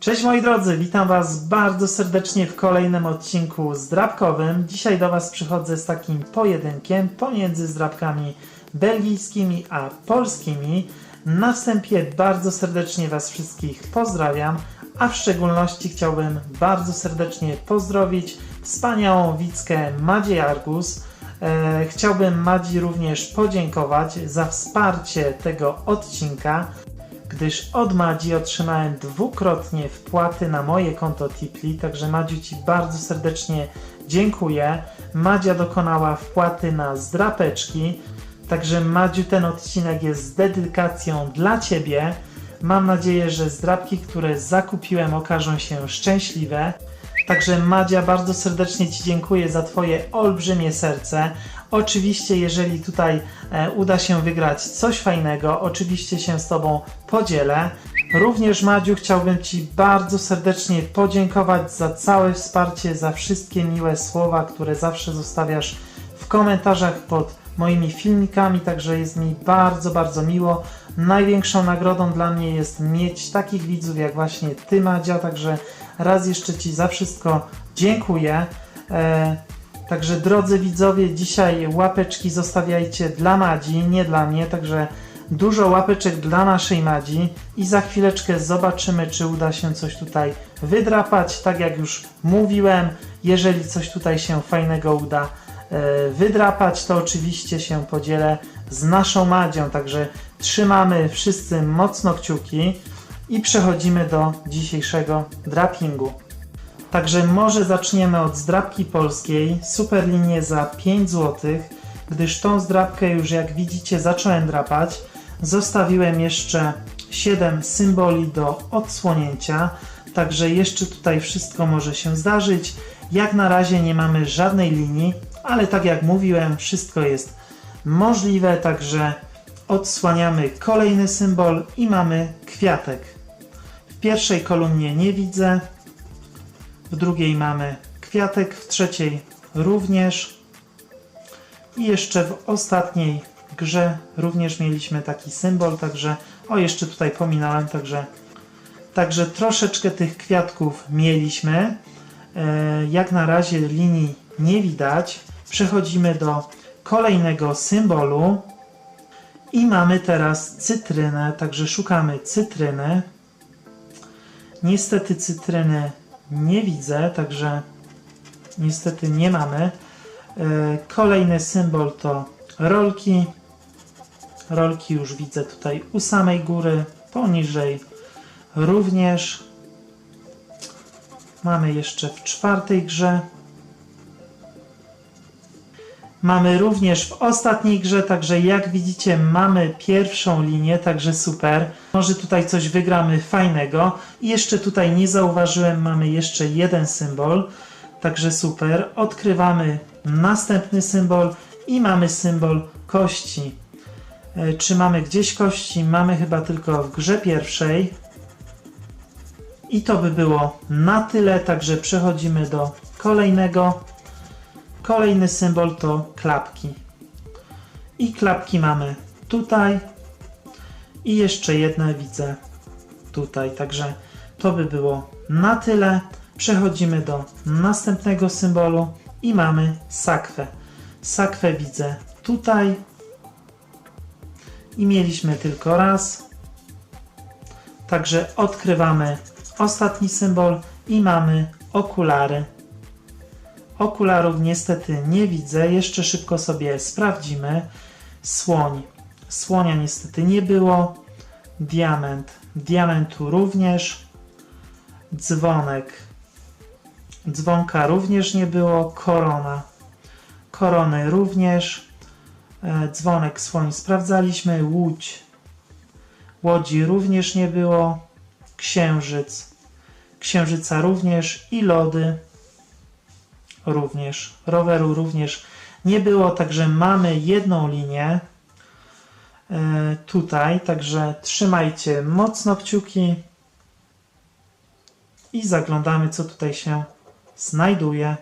Cześć moi drodzy, witam Was bardzo serdecznie w kolejnym odcinku zdrabkowym. Dzisiaj do Was przychodzę z takim pojedynkiem pomiędzy zdrabkami belgijskimi a polskimi. Na wstępie bardzo serdecznie Was wszystkich pozdrawiam, a w szczególności chciałbym bardzo serdecznie pozdrowić wspaniałą Wickę Madzie Argus. E, chciałbym Madzi również podziękować za wsparcie tego odcinka gdyż od Madzi otrzymałem dwukrotnie wpłaty na moje konto Tipli, także Madziu Ci bardzo serdecznie dziękuję. Madzia dokonała wpłaty na zdrapeczki, także Madziu ten odcinek jest z dedykacją dla Ciebie. Mam nadzieję, że zdrapki, które zakupiłem okażą się szczęśliwe. Także Madzia, bardzo serdecznie Ci dziękuję za Twoje olbrzymie serce. Oczywiście, jeżeli tutaj e, uda się wygrać coś fajnego, oczywiście się z Tobą podzielę. Również Madziu, chciałbym Ci bardzo serdecznie podziękować za całe wsparcie, za wszystkie miłe słowa, które zawsze zostawiasz w komentarzach pod moimi filmikami, także jest mi bardzo, bardzo miło. Największą nagrodą dla mnie jest mieć takich widzów jak właśnie Ty, Madzia, także raz jeszcze Ci za wszystko dziękuję. Także drodzy widzowie, dzisiaj łapeczki zostawiajcie dla Madzi, nie dla mnie, także dużo łapeczek dla naszej Madzi i za chwileczkę zobaczymy, czy uda się coś tutaj wydrapać. Tak jak już mówiłem, jeżeli coś tutaj się fajnego uda e, wydrapać, to oczywiście się podzielę z naszą Madzią, także trzymamy wszyscy mocno kciuki i przechodzimy do dzisiejszego drapingu. Także może zaczniemy od zdrapki polskiej, superlinię za 5 zł, gdyż tą zdrapkę już jak widzicie zacząłem drapać. Zostawiłem jeszcze 7 symboli do odsłonięcia, także jeszcze tutaj wszystko może się zdarzyć. Jak na razie nie mamy żadnej linii, ale tak jak mówiłem, wszystko jest możliwe, także odsłaniamy kolejny symbol i mamy kwiatek. W pierwszej kolumnie nie widzę, w drugiej mamy kwiatek, w trzeciej również i jeszcze w ostatniej grze również mieliśmy taki symbol, także o jeszcze tutaj pominąłem, także także troszeczkę tych kwiatków mieliśmy. E, jak na razie linii nie widać. Przechodzimy do kolejnego symbolu i mamy teraz cytrynę, także szukamy cytryny. Niestety cytryny nie widzę, także niestety nie mamy. E, Kolejny symbol to rolki. Rolki już widzę tutaj u samej góry, poniżej również. Mamy jeszcze w czwartej grze. Mamy również w ostatniej grze, także jak widzicie mamy pierwszą linię, także super. Może tutaj coś wygramy fajnego. I jeszcze tutaj nie zauważyłem, mamy jeszcze jeden symbol, także super. Odkrywamy następny symbol i mamy symbol kości. E, Czy mamy gdzieś kości? Mamy chyba tylko w grze pierwszej. I to by było na tyle, także przechodzimy do kolejnego. Kolejny symbol to klapki. I klapki mamy tutaj. I jeszcze jedne widzę tutaj. Także to by było na tyle. Przechodzimy do następnego symbolu i mamy sakwę. Sakwę widzę tutaj. I mieliśmy tylko raz. Także odkrywamy ostatni symbol i mamy okulary. Okularów niestety nie widzę. Jeszcze szybko sobie sprawdzimy. Słoń. Słonia niestety nie było. Diament. Diamentu również. Dzwonek. Dzwonka również nie było. Korona. Korony również. E, Dzwonek, słoń sprawdzaliśmy. Łódź. Łodzi również nie było. Księżyc. Księżyca również i lody również, roweru również nie było, także mamy jedną linię e, tutaj, także trzymajcie mocno kciuki i zaglądamy, co tutaj się znajduje.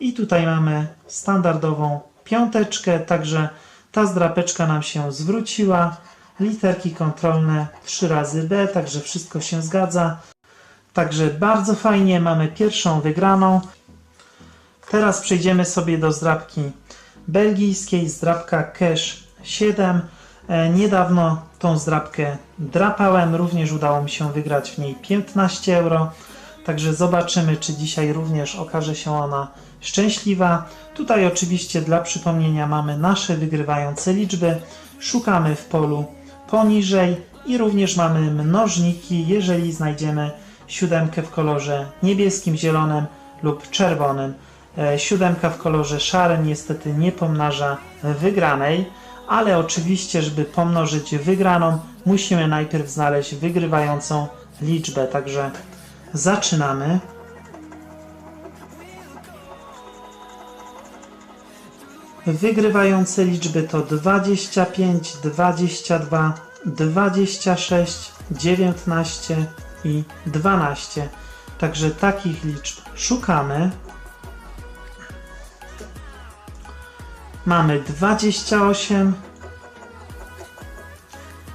I tutaj mamy standardową piąteczkę, także ta zdrapeczka nam się zwróciła. Literki kontrolne 3 razy B, także wszystko się zgadza. Także bardzo fajnie, mamy pierwszą wygraną. Teraz przejdziemy sobie do zdrabki belgijskiej, zdrabka Cash 7. E, niedawno tą zdrabkę drapałem, również udało mi się wygrać w niej 15 euro. Także zobaczymy, czy dzisiaj również okaże się ona szczęśliwa. Tutaj oczywiście dla przypomnienia mamy nasze wygrywające liczby. Szukamy w polu poniżej i również mamy mnożniki, jeżeli znajdziemy siódemkę w kolorze niebieskim, zielonym lub czerwonym. E, Siódemka w kolorze szarym niestety nie pomnaża wygranej, ale oczywiście, żeby pomnożyć wygraną, musimy najpierw znaleźć wygrywającą liczbę. Także zaczynamy. Wygrywające liczby to 25, 22, 26, 19 i 12. Także takich liczb szukamy. Mamy 28,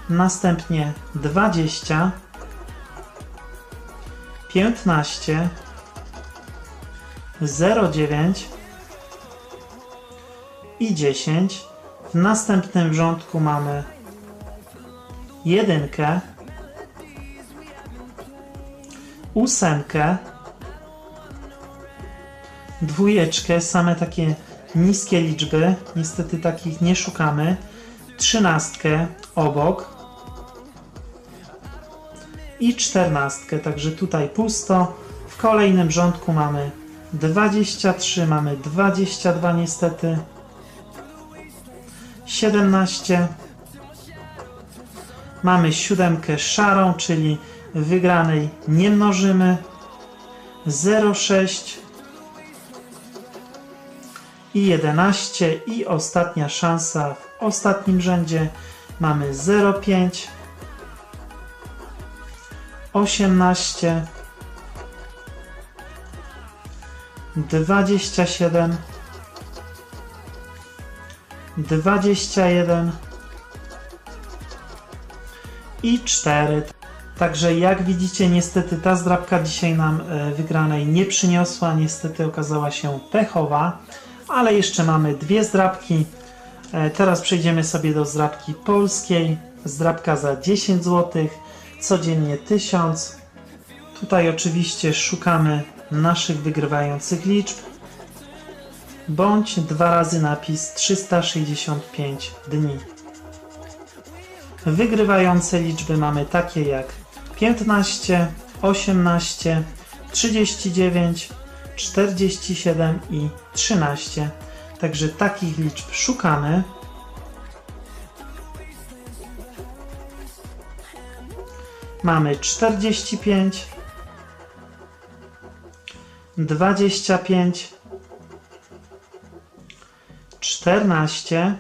następnie 20, 15, 09 i 10. W następnym rządku mamy jedynkę, ósemkę, dwójeczkę, same takie niskie liczby, niestety takich nie szukamy, trzynastkę obok. I czternastkę, także tutaj pusto. W kolejnym rządku mamy 23, mamy 22 niestety, 17, mamy siódemkę szarą, czyli wygranej nie mnożymy, 0,6 i 11 i ostatnia szansa w ostatnim rzędzie mamy 0,5 18 27 21 i 4. Także jak widzicie, niestety ta zdrabka dzisiaj nam e, wygranej nie przyniosła. Niestety okazała się pechowa, ale jeszcze mamy dwie zdrabki. E, Teraz przejdziemy sobie do zdrabki polskiej. Zdrabka za 10 zł, codziennie 1000. Tutaj oczywiście szukamy naszych wygrywających liczb bądź dwa razy napis 365 dni. Wygrywające liczby mamy takie jak 15, 18, 39, 47 i 13. Także takich liczb szukamy. Mamy 45, 25, 14,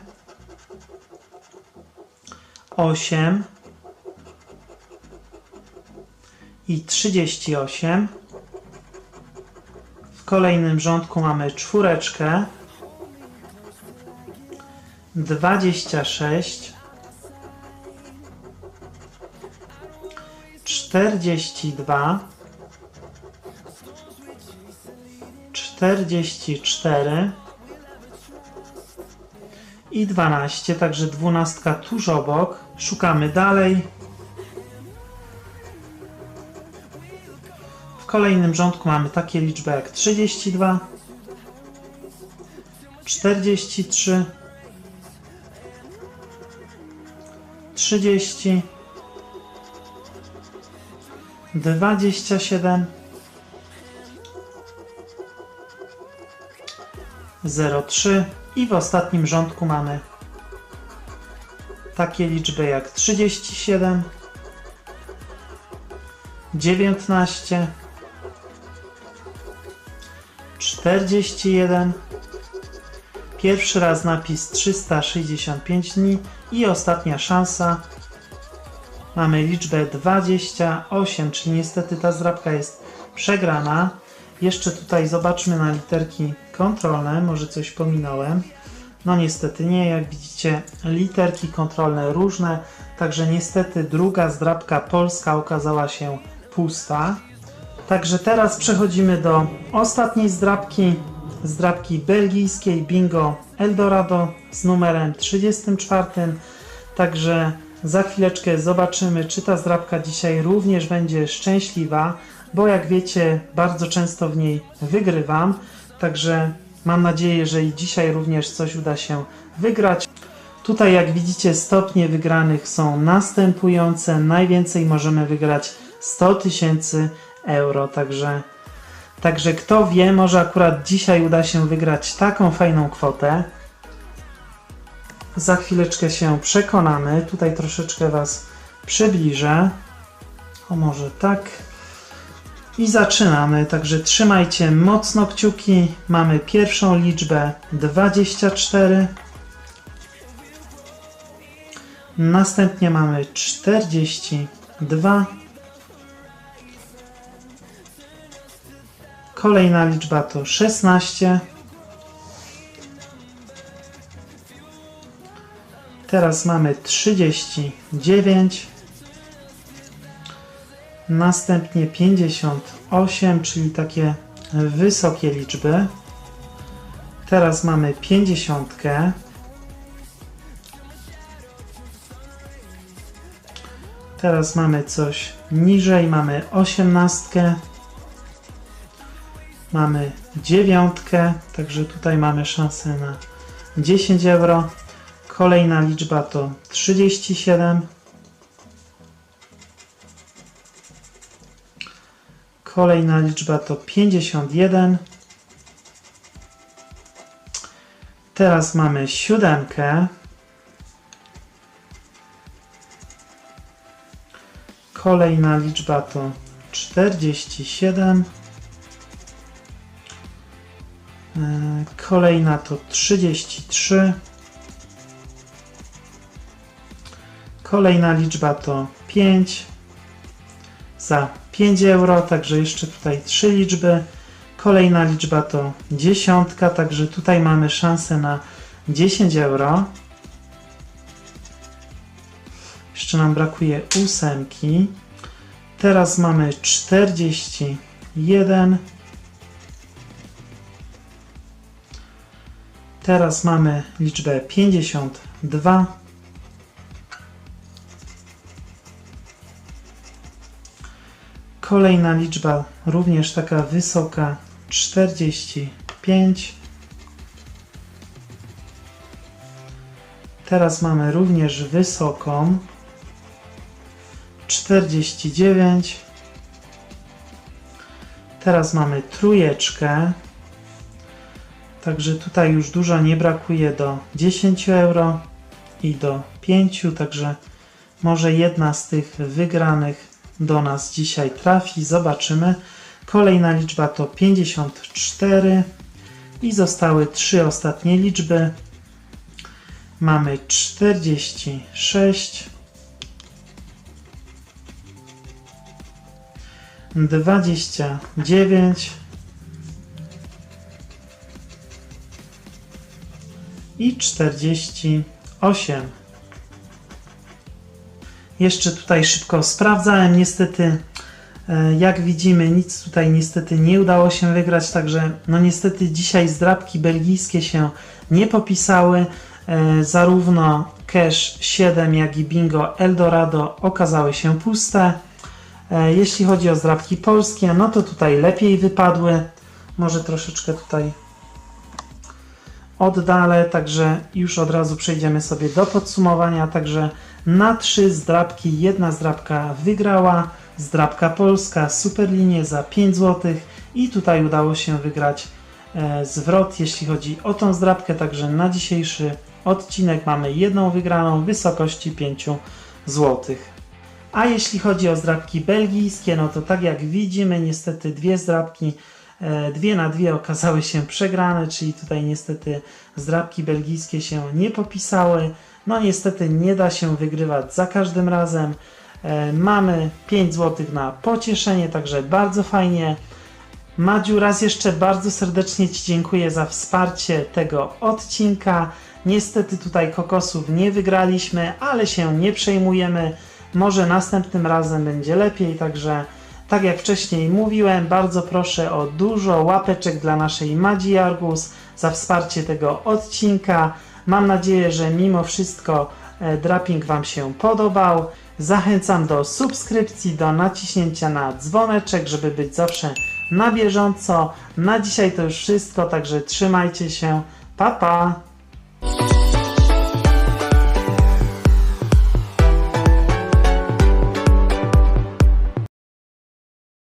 8 i 38. Kolejnym rządku mamy czwóreczkę, 26, 42, 44 i 12, także dwunastka tuż obok. Szukamy dalej. Kolejnym rządku mamy takie liczby jak 32, 43, 30, 27, 03 i w ostatnim rządku mamy takie liczby jak 37, 19, 41, pierwszy raz napis 365 dni i ostatnia szansa mamy liczbę 28, czyli niestety ta zdrabka jest przegrana. Jeszcze tutaj zobaczmy na literki kontrolne, może coś pominąłem. No niestety nie, jak widzicie literki kontrolne różne, także niestety druga zdrabka polska okazała się pusta. Także teraz przechodzimy do ostatniej zdrabki, zdrabki belgijskiej Bingo Eldorado z numerem 34. Także za chwileczkę zobaczymy, czy ta zdrabka dzisiaj również będzie szczęśliwa, bo jak wiecie, bardzo często w niej wygrywam. Także mam nadzieję, że i dzisiaj również coś uda się wygrać. Tutaj, jak widzicie, stopnie wygranych są następujące. Najwięcej możemy wygrać 100 tysięcy euro. Także, także kto wie, może akurat dzisiaj uda się wygrać taką fajną kwotę. Za chwileczkę się przekonamy. Tutaj troszeczkę Was przybliżę. O, może tak. I zaczynamy. Także trzymajcie mocno kciuki. Mamy pierwszą liczbę 24. Następnie mamy 42. Kolejna liczba to 16. Teraz mamy 39. Następnie 58, czyli takie wysokie liczby. Teraz mamy 50. Teraz mamy coś niżej, mamy 18. Mamy dziewiątkę, także tutaj mamy szansę na 10 euro. Kolejna liczba to 37. Kolejna liczba to 51. Teraz mamy siódemkę. Kolejna liczba to 47. E, Kolejna to 33. Kolejna liczba to 5 za 5 euro, także jeszcze tutaj 3 liczby. Kolejna liczba to dziesiątka, także tutaj mamy szansę na 10 euro. Jeszcze nam brakuje ósemki. Teraz mamy 41. Teraz mamy liczbę 52. Kolejna liczba, również taka wysoka, 45. Teraz mamy również wysoką, 49. Teraz mamy trójeczkę. Także tutaj już dużo nie brakuje do 10 euro i do 5, także może jedna z tych wygranych do nas dzisiaj trafi. Zobaczymy. Kolejna liczba to 54 i zostały trzy ostatnie liczby. Mamy 46, 29 i 48. Jeszcze tutaj szybko sprawdzałem. Niestety, e, jak widzimy, nic tutaj niestety nie udało się wygrać, także no niestety dzisiaj zdrabki belgijskie się nie popisały. E, Zarówno Cash 7, jak i Bingo Eldorado okazały się puste. E, Jeśli chodzi o zdrabki polskie, no to tutaj lepiej wypadły. Może troszeczkę tutaj oddalę, także już od razu przejdziemy sobie do podsumowania. Także na trzy zdrabki jedna zdrabka wygrała, zdrabka polska, superlinie za 5 zł i tutaj udało się wygrać e, zwrot, jeśli chodzi o tą zdrabkę. Także na dzisiejszy odcinek mamy jedną wygraną w wysokości 5 zł. A jeśli chodzi o zdrabki belgijskie, no to tak jak widzimy, niestety dwie zdrabki, dwie na dwie okazały się przegrane, czyli tutaj niestety zdrabki belgijskie się nie popisały. No niestety nie da się wygrywać za każdym razem. E, Mamy 5 zł na pocieszenie, także bardzo fajnie. Madziu, raz jeszcze bardzo serdecznie Ci dziękuję za wsparcie tego odcinka. Niestety tutaj kokosów nie wygraliśmy, ale się nie przejmujemy. Może następnym razem będzie lepiej, także Tak jak wcześniej mówiłem, bardzo proszę o dużo łapeczek dla naszej Madzi Jargus za wsparcie tego odcinka. Mam nadzieję, że mimo wszystko e, draping Wam się podobał. Zachęcam do subskrypcji, do naciśnięcia na dzwoneczek, żeby być zawsze na bieżąco. Na dzisiaj to już wszystko, także trzymajcie się. Pa pa!